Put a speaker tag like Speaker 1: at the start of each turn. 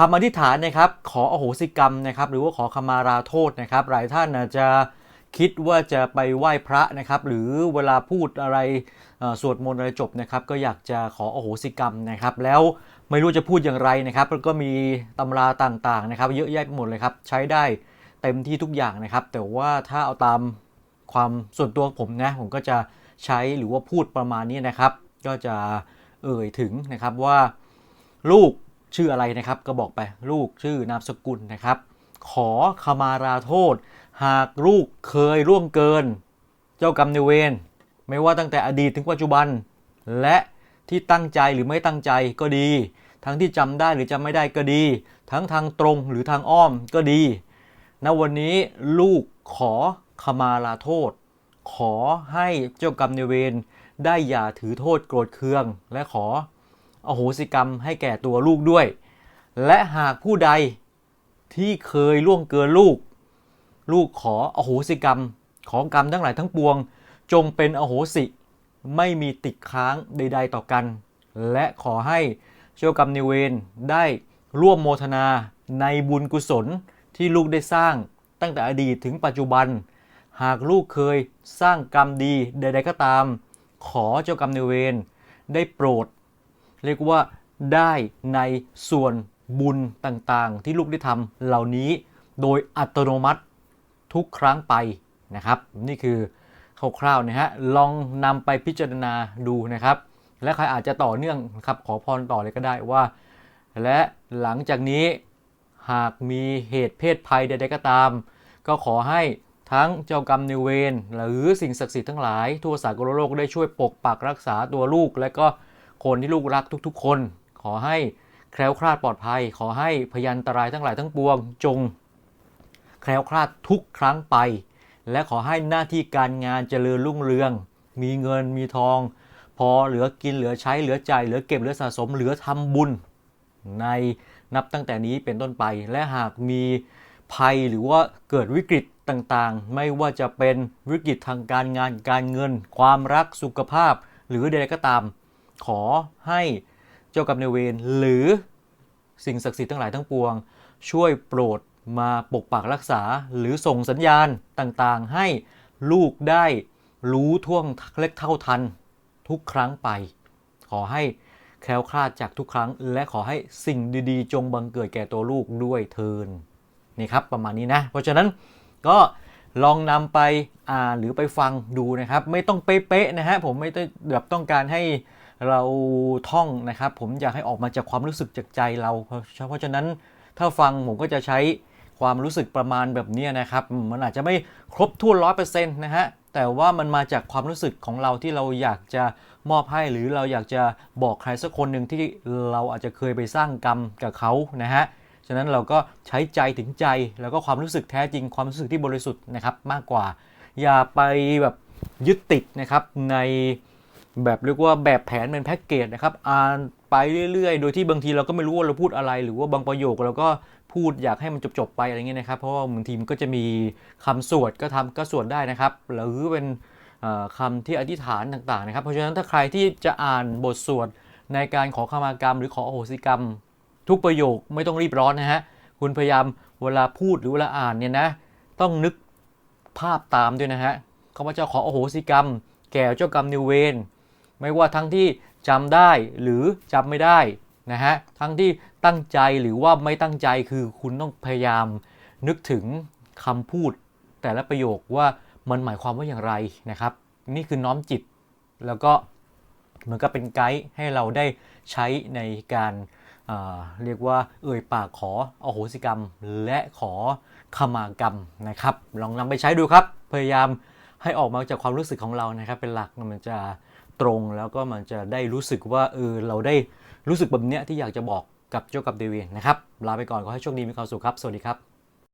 Speaker 1: คำอธิษฐานนะครับขออโหสิกรรมนะครับหรือว่าขอขมาราโทษนะครับ หลายท่านอาจจะคิดว่าจะไปไหว้พระนะครับหรือเวลาพูดอะไรสวดมนต์อะไรจบนะครับก็อยากจะขออโหสิกรรมนะครับ แล้วไม่รู้จะพูดอย่างไรนะครับแล้วก็มีตำราต่างๆนะครับ เยอะแยะไปหมดเลยครับใช้ได้เต็มที่ทุกอย่างนะครับ แต่ว่าถ้าเอาตามความส่วนตัวผมนะผมก็จะใช้หรือว่าพูดประมาณนี้นะครับ ก็จะเอ่ยถึงนะครับว่าลูก ชื่ออะไรนะครับก็บอกไปลูกชื่อนามสกุลนะครับ ขอขมาราโทษ หากลูกเคยร่วงเกิน เจ้ากรรมนายเวรไม่ว่าตั้งแต่อดีตถึงปัจจุบัน และที่ตั้งใจหรือไม่ตั้งใจก็ดี ทั้งที่จำได้หรือจำไม่ได้ก็ดี ทั้งทางตรงหรือทางอ้อมก็ดีณวันนี้ลูกขอขมาลาโทษ ขอให้เจ้ากรรมนายเวรได้อย่าถือโทษโกรธเคือง และขอ อโหสิกรรมให้แก่ตัวลูกด้วย และหากผู้ใดที่เคยล่วงเกินลูก ลูกขออโหสิกรรมของกรรมทั้งหลายทั้งปวง จงเป็นอโหสิไม่มีติดค้างใด ๆ ต่อกัน และขอให้เจ้ากรรมนายเวรได้ร่วมโมทนาในบุญกุศลที่ลูกได้สร้างตั้งแต่อดีตถึงปัจจุบัน หากลูกเคยสร้างกรรมดีใด ๆ ก็ตาม ขอเจ้ากรรมนายเวรได้โปรด เรียกว่าได้ในส่วนบุญต่างๆ ที่ลูกได้ทำเหล่านี้โดยอัตโนมัติทุกครั้งไปนะครับ นี่คือคร่าวๆนะฮะลองนำไปพิจารณาดูนะครับ และใครอาจจะต่อเนื่องครับขอพรต่อเลยก็ได้ว่า และหลังจากนี้หากมีเหตุเพศภัยใดๆก็ตาม ก็ขอให้ทั้งเจ้ากรรมนายเวรหรือสิ่งศักดิ์สิทธิ์ทั้งหลายทั่วสากลโลกได้ช่วยปกปักรักษาตัวลูก และก็ คนที่ลูกรักทุกๆ คน ขอให้แคล้วคลาดปลอดภัย ขอให้พยันตรายทั้งหลายทั้งปวงจง แคล้วคลาดทุกครั้งไป และขอให้หน้าที่การงานเจริญรุ่งเรือง มีเงินมีทอง พอเหลือกินเหลือใช้เหลือจ่ายเหลือเก็บเหลือสะสมเหลือทำบุญ ในนับตั้งแต่นี้เป็นต้นไป และหากมีภัยหรือว่าเกิดวิกฤตต่างๆ ไม่ว่าจะเป็นวิกฤตทางการงานการเงิน ความรักสุขภาพ หรือใดๆก็ตาม ขอให้เจ้ากรรมนายเวรหรือสิ่งศักดิ์สิทธิ์ทั้งหลายทั้งปวง ช่วยโปรดมาปกปักรักษาหรือส่งสัญญาณต่างๆ ให้ลูกได้รู้ท่วงเล็กเท่าทันทุกครั้งไป ขอให้แคล้วคลาดจากทุกครั้ง และขอให้สิ่งดีๆ จงบังเกิดแก่ตัวลูกด้วยเทินนี่ครับประมาณนี้นะ เพราะฉะนั้นก็ลองนำไปอ่านหรือไปฟังดูนะครับ ไม่ต้องเป๊ะๆนะฮะผมไม่ได้แบบต้องการให้ เราท่องนะครับ ผมอยากให้ออกมาจากความรู้สึกจากใจเรา เพราะฉะนั้นถ้าฟังผมก็จะใช้ความรู้สึกประมาณแบบนี้นะครับ มันอาจจะไม่ครบถ้วนร้อยเปอร์เซ็นต์นะฮะแต่ว่ามันมาจากความรู้สึกของเราที่เราอยากจะมอบให้หรือเราอยากจะบอกใครสักคนหนึ่งที่เราอาจจะเคยไปสร้างกรรมกับเขานะฮะฉะนั้นเราก็ใช้ใจถึงใจแล้วก็ความรู้สึกแท้จริงความรู้สึกที่บริสุทธิ์นะครับมากกว่า อย่าไปแบบยึดติดนะครับใน แบบเรียกว่าแบบแผนเป็นแพ็กเกจนะครับอ่านไปเรื่อยๆ โดยที่บางทีเราก็ไม่รู้ว่าเราพูดอะไร หรือว่าบางประโยคเราก็พูดอยากให้มันจบๆไปอะไรเงี้ยนะครับ เพราะว่าบางทีมันก็จะมีคำสวดก็ทำก็สวดได้นะครับ หรือเป็นเอ่อคำที่อธิษฐานต่างๆนะครับ เพราะฉะนั้นถ้าใครที่จะอ่านบทสวดในการขอขมากรรม หรือขออโหสิกรรม ทุกประโยคไม่ต้องรีบร้อนนะฮะคุณพยายามเวลาพูดหรือเวลาอ่านเนี่ยนะต้องนึกภาพตามด้วยนะฮะข้าพเจ้าขออโหสิกรรม แก่เจ้ากรรมนิเวร ไม่ว่าทั้งที่จำได้หรือจำไม่ได้นะฮะทั้งที่ตั้งใจหรือว่าไม่ตั้งใจคือคุณต้องพยายามนึกถึงคำพูด แต่ละประโยคว่ามันหมายความว่าอย่างไรนะครับ นี่คือน้อมจิต แล้วก็เหมันก็เป็นไกด์ให้เราได้ใช้ในการอ่าเรียกว่าเอ่ยปากขออโหสิกรรม และขอขมากรรมนะครับ ลองนำไปใช้ดูครับ พยายามให้ออกมาจากความรู้สึกของเรานะครับ เป็นหลักมันจะ ตรงแล้วก็มันจะได้รู้สึกว่าเออเราได้รู้สึกแบบเนี้ยที่อยากจะบอกกับเจ้ากับเดวีนะครับลาไปก่อนขอให้โชคดีมีความสุขครับ สวัสดีครับ